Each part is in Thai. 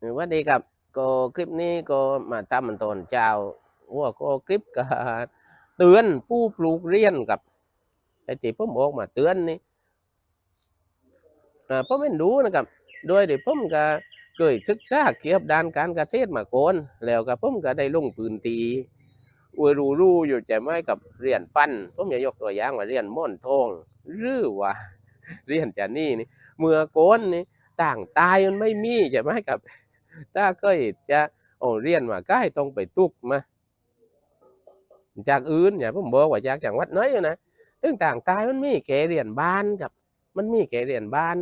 วันดีครับก็คลิปนี้ก็มาทำมันตอนเจ้าว่าก็คลิปก็เตือนผู้ปลูกเรียนกับไอ้ที่ผมบอกมาเตือนนี่อ่าผมไม่รู้นะครับโดยที่ผมก็เคยศึกษาเกี่ยวกับด้านการเกษตรมาก่อนแล้วก็ผมก็ได้ลงพื้นที่อวยรู้รู้อยู่ใจไหมกับเรียนปั้นผมอยากยกตัวอย่างว่าเรียนม่อนทองหรือว่าเรียนจานี่นี่เมื่อก่อนนี่ต่างตายมันไม่มีใช่ไหมกับ ถ้าเคยจะโอเรียนมาใกล้ต้องไปตุกมา จากอื่นอย่าผมบอกว่าจากจังหวัดน้อยนะซึ่งต่างตายมันมีแกเรียนบ้านกับ มันมีแกเรียนบ้าน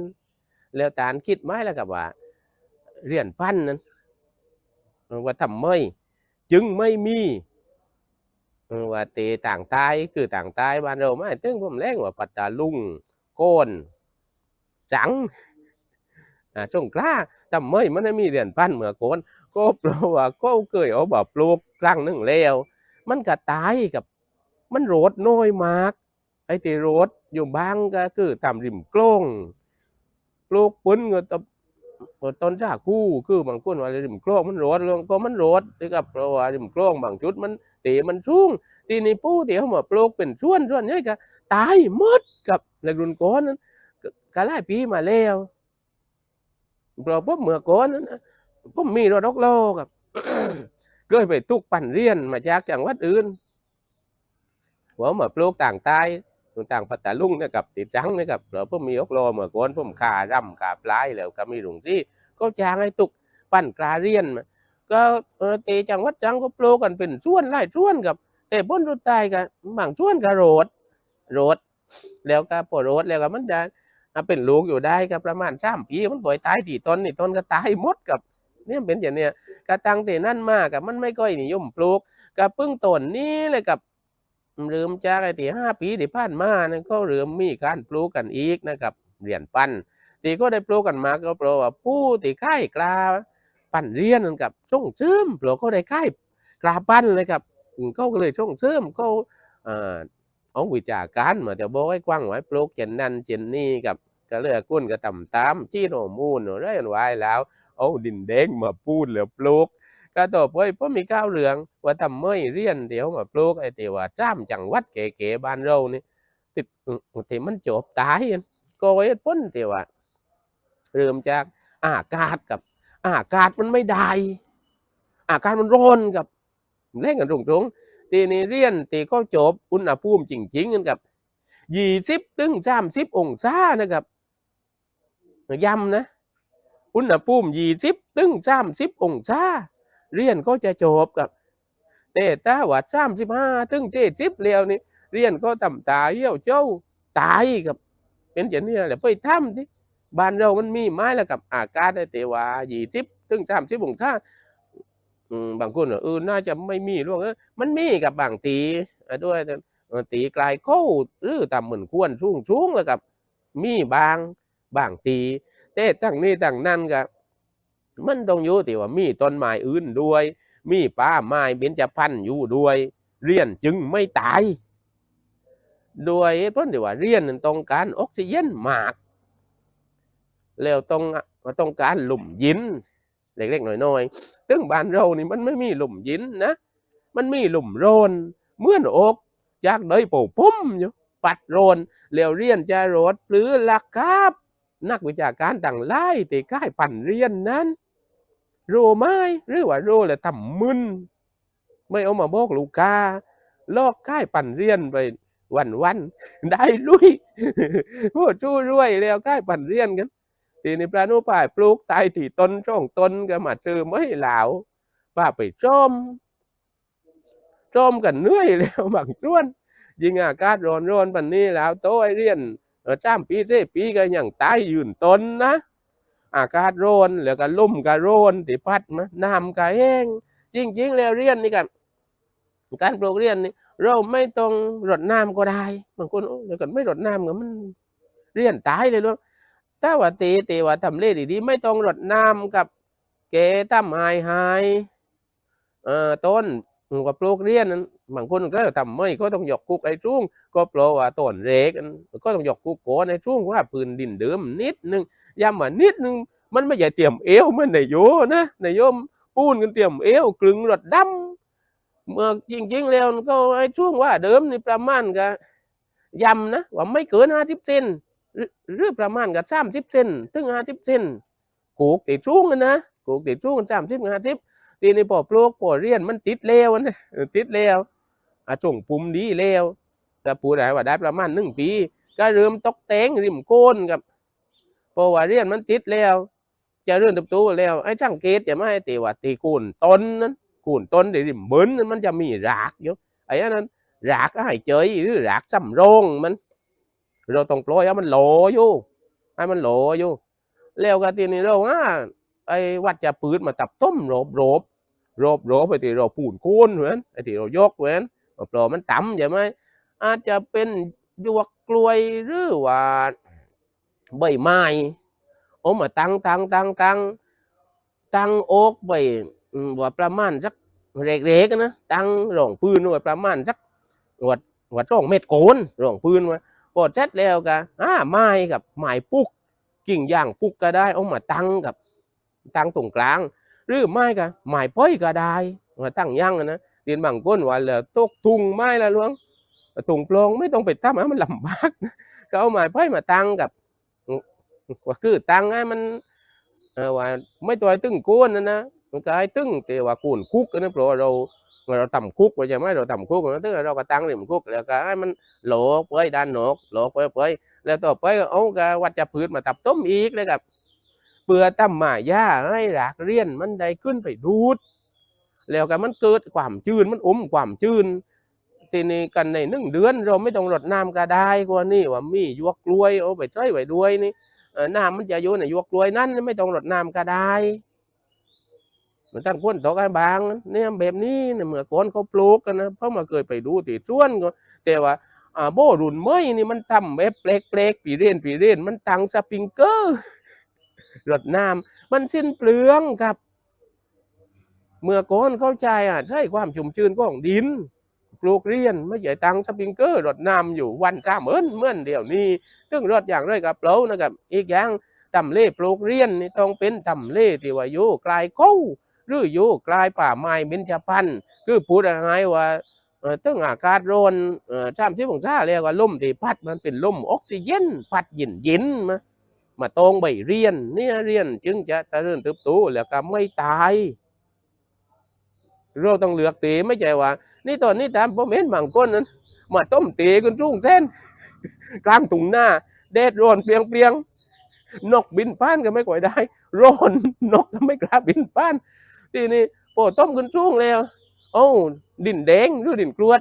แล้วตานคิดไหมแล้วกับว่า เรียนพันนั้นว่าทำไม่ จึงไม่มีว่าเตต่างตายคือต่างตายบ้านเราไม่ตึงผมแรงว่าปัตตาลุงโกนจัง อ่าสงกล้าทำไม่มันไม่มีเรียนพันเมื่อก่อนก็เพราะว่าก็เคยเอาแบบปลูกครั้งหนึ่งแล้ว มันก็ตายกับมันโรดน้อยมาก ไอ้ที่โรดอยู่บ้างก็คือตามริมกล้องปลูกปุ้นก็ตต้นชาคู่คือบางคนว่าริมกล้องมันโรดเรื่องก็มันโรดนี่ก็เพราะว่าริมกล้องบางจุดมันตีมันชุ่งทีนี้ผู้ที่เขามาปลูกเป็นช่วนช่วนนี่ก็ตายหมดกับในรุ่นก้อนนั้นก็ก็หลายปีมาแล้ว เพราะพวกเมื่อก่อนนั้นผมมีรถดอกโลกับเคยไปตุกปั่นเรียนมาจากจังหวัดอื่นว่ามาปลูกต่างใต้ต่างปัตตาลุงนี่ยกับติดจังนี่ยกับเราผมมีอกโลเมื่อก่อนผมขาร่ำขาปลายแล้วก็มีหลวงซี่ก็จ้างให้ตุกปั่นกลาเรียนมาก็เออตีจังหวัดจังก็ปลูกกันเป็นส่วนไล่ส่วนกับแต่บนรุดใต้กับบางส่วนก็โรดโรดแล้วก็พอโรดแล้วก็มันจะ เป็นลูกอยู่ได้ก็ประมาณสามปีมันปล่อยตายตีต้นนี่ต้นก็ตายหมดกับเนี่ยเป็นอย่างเนี้ยกระตังแต่นั่นมากกับมันไม่ค่อยนิยมปลูกกับพึ่งต้นนี้เลยกับเริ่มจากไอ้ที่ห้าปีที่ผ่านมานั่นก็เริ่มมีการปลูกกันอีกนะครับเรียนปั้นตีก็ได้ปลูกกันมาก็เพราะว่าผู้ที่ค่ายกลาปั้นเรียนนั่นกับช่งเชื่อมปลูกก็ได้ค่ายกลาปั้นเลยครับก็เลยช่งเชื่อมก็อ่อเอาวิจาการมาแต่บอกให้กว้างไว้ปลูกเจนนั่นเจนนี่กับก็เลยกุ้นก็ต่ำตามชี้โนมูนเรื่อยไว้แล้วเอาดินแดงมาปูนแล้วปลูกก็ต่อไปเพราะมีก้าวเหลืองว่าทำไม่เรียนเดี๋ยวมาปลูกไอ้เดี๋ยวว่าจ้ามจังวัดเก๋ๆบ้านเรานี่ติดที่มันจบตายก็ไว้พ้นเดี๋ยวว่าเริ่มจากอากาศกับ อากาศมันไม่ได้ อากาศมันร้อนกับเล่นกันตรงๆ ทีนี้เรียนตีก็จบอุณหภูมิจริงๆกันกับยี่สิบถึงสามสิบองศานะครับย้ำนะ อุณหภูมิยี่สิบถึงสามสิบองศาเรียนก็จะจบกับแต่ถ้าว่าสามสิบห้าถึงเจ็ดสิบเรียวนี่เรียนก็ต่ำตาเยี่ยวเจ้าตายกับเป็นอย่างนี้แหละไปทำที่บ้านเรามันมีไม้แล้วกับอากาศได้แต่ว่ายี่สิบถึงสามสิบองศา อืมบางคนเออน่าจะไม่มีร่วงเออมันมีกับบางตีด้วยตีกลายเข้าหรือต่ำเหมือนควรชุ่งชุ่งแล้วกับ มีบางบางตีแต่ตั้งนี้ตั้งนั่นก็มันต้องอยู่ที่ว่ามีต้นไม้อื่นด้วย มีป่าไม้เบญจพรรณอยู่ด้วย เรียนจึงไม่ตายด้วยเพราะที่ว่าเรียนนั้นต้องการออกซิเจนมาก แล้วต้องต้องการหลุมยิน เล็กๆน้อยๆซึ่งบ้านเรานี่มันไม่มีหลุมยินนะ มันมีหลุมโรนเมื่อนอกจากเดยโป่พุ่มอยู่ปัดโรนแล้วเรียนจะรดหรือลักครับ นักวิชาการต่างไล่ตีใกล้ปั่นเรียนนั้นโรไม้หรือว่าโรแล้วทำมึนไม่เอามาบอกลูกาลอกใกล้ปั่นเรียนไปวันวันๆได้ลุยพูดชู้รวยแล้วใกล้ปั่นเรียนกัน ทีนี้ปลาโนุป่ายปลูกตายที่ต้นช่องต้นก็มาซื้อไม่เหลาวป้าไปจอมจอมกันเหนื่อยแล้วบางส่วน ยิงอากาศร้อนร้อนปันนี้แล้วโตไอเรียนจ้ามปีเสปีก็ยังตายยืนต้นนะ อากาศร้อนแล้วก็ลุ่มก็ร้อนติพัดมาน้ำก็แห้งจริง ๆ แล้วเรียนนี่กันการปลูกเรียนนี่เราไม่ต้องรดน้ำก็ได้บางคนโอ้เดี๋ยวก่อนไม่รดน้ำก็มันเรียนตายเลยลูก ถ้าว่าตีตีว่าทำเลดีๆไม่ต้องรดน้ำกับเกตั้มหายหายเอ่อต้นกับปลูกเรียนนั้นบางคนก็ทำไม่ก็ต้องหยอกคุกไอ้จุ้งก็เพราะว่าต้นเล็กอันก็ต้องหยกคุกโกในช่วงว่าพื้นดินเดิมนิดนึงย้ำว่านิดนึงมันไม่ใช่เตรียมเอวมันในโยนะในโยมปูนกันเตรียมเอวกลึงรถดำเมื่อจริง ๆ แล้วก็ไอ้ช่วงว่าเดิมนี่ประมาณก็ยำนะว่าไม่เกินห้าสิบเซน หรือหรือประมาณกับสามสิบเซนถึงห้าสิบเซนกูกติดช่วงกันนะกูกติดช่วงสามสิบห้าสิบทีนี้พอปลูกพอเรียนมันติดแล้วนะติดแล้วอะส่งปุ่มดีแล้วแต่ปูได้ว่าได้ประมาณหนึ่งปี ก็เริ่มตกแต่งริมโคนกับเพราะว่าเรียนมันติดแล้วจะเริ่มเติบโตแล้วไอ้ช่างเกตจะไม่ให้ตีว่าตีโคนต้นนั้นโคนต้นเดี๋ยวริมเบิ้นนั้นมันจะมีรากอยู่ไอ้นั้นรากก็ให้เจยหรือรากสำโรงมัน เราต้องปล่อยให้มันโหลอยู่ให้มันโหลอยู่แล้วก็ทีนี้เราว่าไอ้วัดจะปืดมาตับต้มโรบโรบโรบโรบไปที่เราปูนโคนเหมือนไอ้ที่เรายกเหมือนปลอมันต่ำใช่ไหมอาจจะเป็นยวกกล้วยหรือว่าใบไม้เอามาตั้งตั้งตั้งตั้งตั้งโอ๊กไปว่าประมาณสักเล็กๆนะตั้งรองปืนไว้ประมาณสักวัดวัดสองเม็ดโกนรองปืนไว้ พอเสร็จแล้วก็อ่าไม้กับไม้ปุกกิ่งย่างปุกก็ได้เอามาตั้งกับตั้งตรงกลาง หรือไม้กับไม้ป้อยก็ได้มาตั้งย่างนะเตียนบางก้นว่าแล้วตกทุงไม้ละหลวงถุงโปรงไม่ต้องไปตั้มมันลำบากก็เอาไม้ป้อยมาตั้งกับว่าคือตั้งให้มันว่าไม่ตัวให้ตึงก้นนะนะมันก็ให้ตึงแต่ว่ากูนคุกนะเพราะเรา เราต่ำคุกไว้ใช่ไหมเราต่ำคุกนะถึงเราก็ตั้งริมคุกแล้วก็ให้มันโหลเป้ยด้านนกโหลเป้ยเป้ยแล้วต่อไปก็เอากระวัดจะพืชมาตับต้มอีกเลยครับเปลือตั้มหมาหญ้าให้รากเรียนมันได้ขึ้นไปดูด แล้วก็มันเกิดความจืนมันอมความจืนทีนี้กันในหนึ่งเดือนเราไม่ต้องรดน้ำก็ได้กว่านี่ว่ามีหยวกกล้วยเอาไปใช้ไว้ด้วยนี่น้ำมันจะอยู่ในหยวกกล้วยนั้นไม่ต้องรดน้ำก็ได้ มันตั้งคนตกกันบางเนี่ยแบบนี้เนี่ยเมื่อก่อนเขาปลูกกันนะเพราะมาเคยไปดูที่สวนก็แต่ว่าอ่าโบรุ่นเมยนี่มันทำแบบเปลกเปลกๆปีเรียนปีเรียนมันตังสปริงเกอร์รดน้ำมันสิ้นเปลืองครับ เมื่อก่อนเข้าใจอะใช่ความชุ่มชื้นของดินปลูกเรียนไม่ใช่ตังสปริงเกอร์รดน้ำอยู่วันสามเอินเหมือนเดี๋ยวนี้ซึ่งรดอย่างไรกับเรานะครับ อีกอย่างตำเล่ปลูกเรียนนี่ต้องเป็นตำเล่ที่ว่าอยู่กลายเขา รืออยู่กลายป่าไม้เบญจพรรณคือพูดอะไรว่าเอ่อตึงอากาศร้อนเอ่อสามสิบองศาเรียกว่าลมที่พัดมันเป็นลมออกซิเจนพัดเย็นเย็นมามาตรงใบเรียนเนี่ยเรียนจึงจะเจริญเติบโตแล้วก็ไม่ตายเราต้องเลือกตีไม่ใช่ว่า นี่ตอนนี้ตามผมเห็นบางคนนั้นมาต้มตีกันรุ่งเส้น กลางทุ่งหน้าแดดร้อนเปรียงเปรียงๆนกบินป้านก็ไม่ก่อยได้ร้อนนกก็ไม่กล้าบินป้าน ทีนี้พอต้มกันรุ่งแล้วโอ้าดินแดงหรือดินกรวด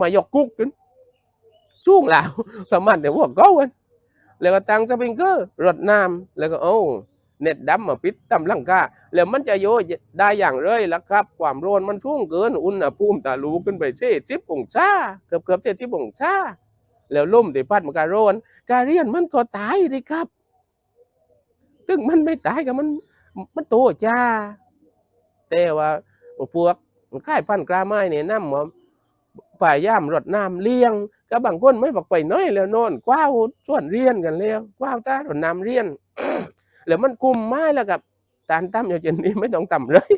มายกกุ๊กกันช่วงแล้วประมาณเดี๋ยวพวกเก้ากันแล้วก็ตั้งสปริงเกอร์รดน้ำแล้วก็โอ้เน็ตดำมาปิดตำลังกาแล้วมันจะโยได้อย่างไรล่ะครับ ความร้อนมันช่วงเกิน อุณหภูมิตาลูขึ้นไปเช่สิบองศาเกือบเกือบเจ็ดสิบองศาแล้วล่มที่พัดมันก็ร้อนการเรียนมันก็ตายเลยครับซึ่งมันไม่ตายกับมันมันโตจ้า แต่ว่าพวกค่ายพันกล้าไม้เนี่ยน้ำว่าป่ายย่ามรดน้ำเลี้ยง ก็บางคนไม่บอกไปน้อยแล้วนอนกว้าวส่วนเรียนกันแล้วกว้าวตารดน้ำเรียนแล้วมันกุมไม้แล้วกับตานตั้มอย่างเช่นนี้ไม่ต้องต่ำเลย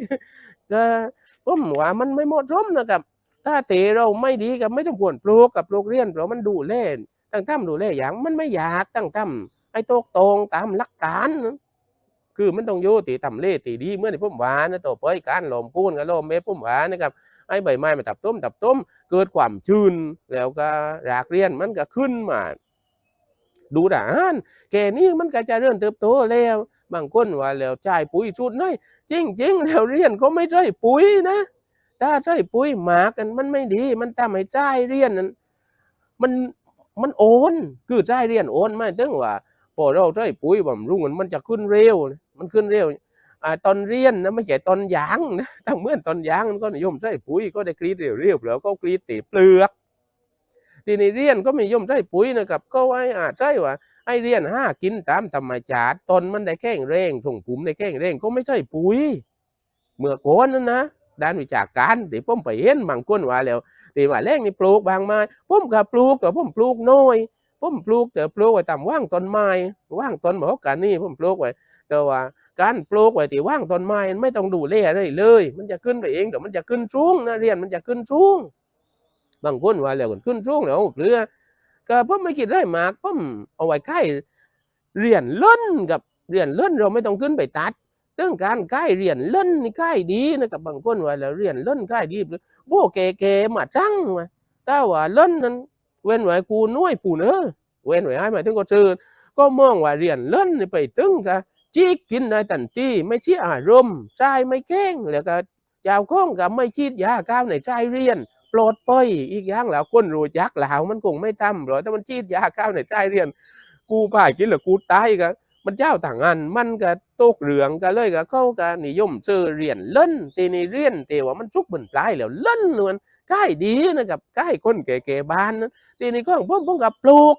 ก็ผมว่ามันไม่หมาะสมนะครับ ถ้าเตะเราไม่ดีกับไม่ต้องควรปลูกกับปลูกเรียนเพราะมันดูเล่นตั้งตั้มดูเล่อย่างมันไม่อยากตั้งตั้มไอ้โตกตรงตามหลักการ คือมันต้องอยู่ตีต่ำเล่ตีดีเมื่อที่ผมว่านะตัวเปยการลมกู้นกับลมเมฆผมว่านนะครับไอ้ใบไม้มาตับต้มตับต้ม เกิดความชื้นแล้วก็รากเรียนมันก็ขึ้นมาดูด่านแกนี่มันก็จะเริ่มเติบโตแล้ว บางคนว่าแล้วจ่ายปุ๋ยชุดน้อยจริงจริงแล้วเรียนก็ไม่ใช่ปุ๋ยนะ ถ้าใช่ปุ๋ยหมากันมันไม่ดี มันทำให้จ่ายเรียนนั้นมันมันโอน คือจ่ายเรียนโอนไม่ถึงว่าพอเราใช้ปุ๋ยบำรุงมันมันจะขึ้นเร็ว มันขึ้นเร็วอตอนเรียนนะไม่ใช่ตอนยางนะถ้าเมื่อนตอนยางมันก็นิยมใช้ปุ๋ยก็ได้กรีดเรียวๆแล้วก็กรีดตีเปลือกทีนี้เรียนก็ไม่ยมใช้ปุ๋ยนะครับก็ไว้อาจใช่ว่าไอเรียนห้ากินตามธรรมชาติตนมันได้แข้งเร่งส่งผมได้แข้งเร่งก็ไม่ใช่ปุ๋ยเมื่อก่อนนั้นนะด้านวิชาการที่ผมไปเห็นบางคนว่าแล้วที่ว่าแรงนี่ปลูกบางไม้ผมก็ปลูกแต่ผมปลูกน้อยผมปลูกแต่ปลูกไว้ตามว่างต้นไม้ว่างต้นหมอกกานี่ผมปลูกไว้ แต่ว่าการปลูกไว้ที่ว่างต้นไม้ไม่ต้องดูแลอะไรเลย มันจะขึ้นไปเองเดี๋ยวมันจะขึ้นสูงนะเรียนมันจะขึ้นสูงบางคนว่าแล้วขึ้นสูงแล้วเรือก็ผมไม่คิดได้มากผมเอาไว้ใกล้เรียนเล่นกับเรียนเล่นเราไม่ต้องขึ้นไปตัดเรื่องการใกล้เรียนเล่นนี่ใกล้ดีนะครับบางคนว่าแล้วเรียนเล่นใกล้ดีโบเกเกมาจังมาแต่ว่าเล่นนั้นเว้นไว้กูน้อยปูเนอเว้นไว้ให้หมายถึงก็ซื้อก็มองว่าเรียนเล่นไปตึงกะ จีกกินได้ทันทีไม่เชี่ยอารมณ์ใจไม่แก้งแล้วก็เจ้าข้องกับไม่ชีดยาก้าวในใจเรียนปลดปล่อยอีกอย่างแล้วคนรู้จักแล้วมันคงไม่ทำหรอกถ้ามันชีดยาก้าวในใจเรียน กูป่ากินหรือกูตายกันมันเจ้าต่างอันมันก็ตกเหลืองก็เลยก็เข้าก็นิยมซื้อเรียนเล่นตีนี่เรียนแต่ว่ามันชุกบนปลายแล้วเล่นนวลใกล้ดีนะครับใกล้คนแก่ๆบ้านนั้นตีนี่ก็ของผมผมกับปลูก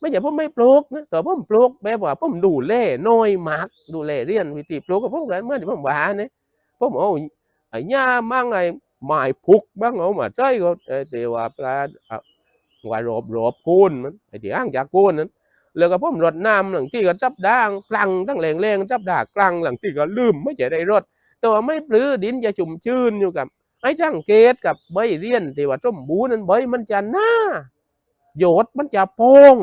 ไม่ใช่ผมไม่ปลูกนะแต่ผมปลูกแบบว่าผมดูแลน้อยมากดูแลเรียนวิธีปลูกกับผมกันเมื่อที่ผมว่าเนี่ยผมเอาไอ้หญ้ามั่งไอ้ไม้พุกบ้างเอามาใช้ก็เอ่อแต่ว่าปลาเอารอบรอบๆโคูนมันไอ้ที่อ้างจากโคูนนั้นแล้วก็ผมรดน้ำหลังที่ก็จับด่างกลังตั้งแรงแรงจับด่างกลังหลังที่ก็ลืมไม่ใช่ได้รดแต่ว่าไม่ปลื้อดินจะชุ่มชื้นอยู่กับไอ้ช่างเกตกับใบเรียนที่ว่าสมบูรณ์นั้นใบมันจะหน้าโยดมันจะโพง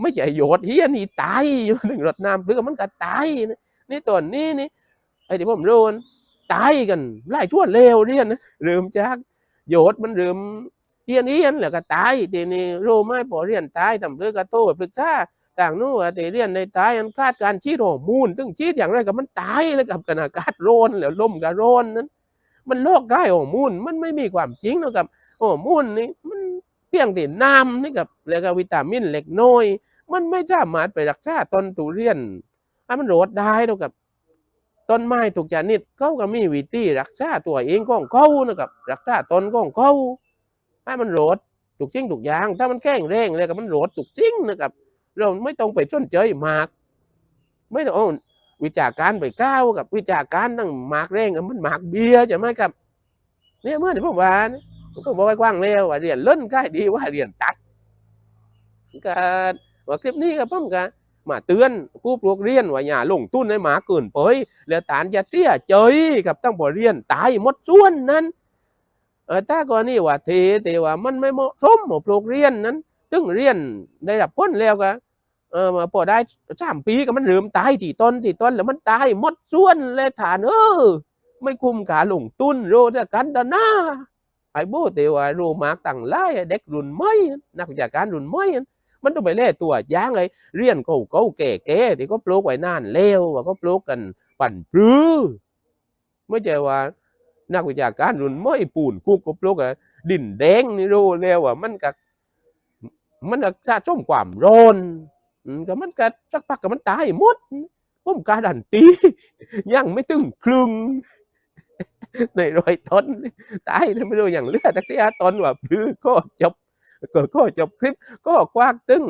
ไม่ใช่โยดเฮียนี่ตายอยู่หนึ่งรดน้ำเพื่อมันก็ตายนี่ตอนนี้นี่ไอ้ที่ผมโดนตายกันไล่ชั่วเลวเรียนนะเริ่มจากโยดมันเริ่มเฮียนเฮียนแล้วก็ตายทีนี้รู้ไหมพอเรียนตายทำเรื่อกระโตปรึกษาต่างนู้นว่าแต่เรียนในตายอันคาดการชีดฮอมูนตึงชีดอย่างไรกับมันตายแล้วกับกันอากาศร้อนแล้วลมก็ร้อนนั้น มันโลกได้ฮอมูนมันไม่มีความจริงแล้วกับฮอมูนนี่มัน พียงแต่น้ำนี่กับแล้วก็วิตามินเล็กน้อย มันไม่สามารถไปรักษาต้นทุเรียนให้มันโรดได้แล้วกับ ต้นไม้ทุกชนิดเขาก็มีวิธีรักษาตัวเองของเขานะครับรักษาต้นของเขาให้มันโรดถูกสิ่งถูกยาง ถ้ามันแกล้งแรงเลยกับมันโรดถูกสิ่งนะครับ เราไม่ต้องไปสนใจมาก ไม่ต้องวิจารการไปก้าวกับวิจารการนั่งมากแรงมันมากเบียร์ใช่ไหมครับเนี่ยเมื่อที่ผมว่าเนี่ย ก็บอกไว้กว้างแล้วว่าเรียนเล่นใกล้ดีว่าเรียนตัดก็ว่าคลิปนี้ก็ผมก็มาเตือนผู้ปลูกเรียนว่าอย่าลงทุนในหมาเกินไปแล้วตานจะเสียใจกับตั้งบ่เรียนตายหมดส่วนนั้นเออถ้าก่อนนี่ว่าเทแต่ว่ามันไม่เหมาะสมปลูกเรียนนั้นตึงเรียนได้รับผลแล้วก็เออมาพอได้สามปีก็มันเริ่มตายที่ต้นที่ต้นแล้วมันตายหมดส่วนเลยฐานเออไม่คุ้มค่าลงทุนโรจะกันตะหน้า ไอ้โบเตว่าโรมากต่างไล่เด็กรุ่นใหม่นักวิชาการรุ่นใหม่มันต้องไปเล่ตัวย่างเลยเรียนเขาเขาแก่แก่ที่ก็ปลูกไว้นานแล้วว่าก็ปลูกกันปั่นปลื้อไม่ใช่ว่า นักวิชาการรุ่นใหม่ปูนกุกก็ปลูกอะดินแดงนี่โรแล้วว่ามันก็มันก็สะสมความร้อนก็มันก็สักพักก็มันตายหมดผมการันตียังไม่ถึงครึ่ง ในรอยต้นตายแล้วไม่รู้อย่างเลือตักเสียตนว่าพื้ก็จบก็ก็จบคลิปก็คว้ากตึง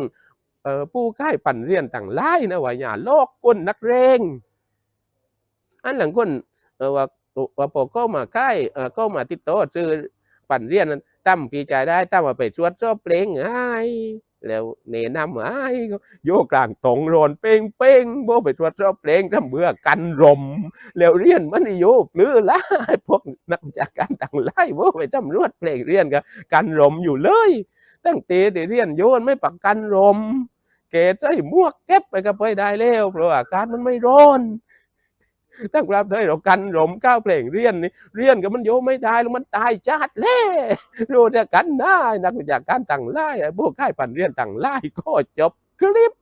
ผู้ค่ายปั่นเรียนต่างไล่นะว่าอย่าลกก้นนักเรงอันหลังคนว่าว่าพอก็มาค่ายก็มาติดโต่อซื้อปั่นเรียนตั้มปีใจได้ตั้มมาไปชวดชอบเพลงไอ้ แล้วเนนำไอ้โยกกลางตรงโรนเป้งเป้งโบไปชวดชอบเพลงทำเบื่อกันรมแล้วเรียนมันอีโยกลือละพวกนักจาการต่างไล่โบไปจำรวดเพลงเรียนกันกันรมอยู่เลย ตั้งเตะแต่เรียนโยนไม่ปักกันรมเกศใส่มวกเก็บไปก็ไปได้แล้วเพราะอากาศมันไม่ร้อน ตั้งรับเลยเรากันรมก้าวเพลงเรียนนี่เรียนก็มันโยไม่ได้แล้วมันตายชาติแล้วรู้จะกันได้นักวิชาการต่างไล่พวกค่ายปั่นเรียนต่างไล่ก็จบคลิป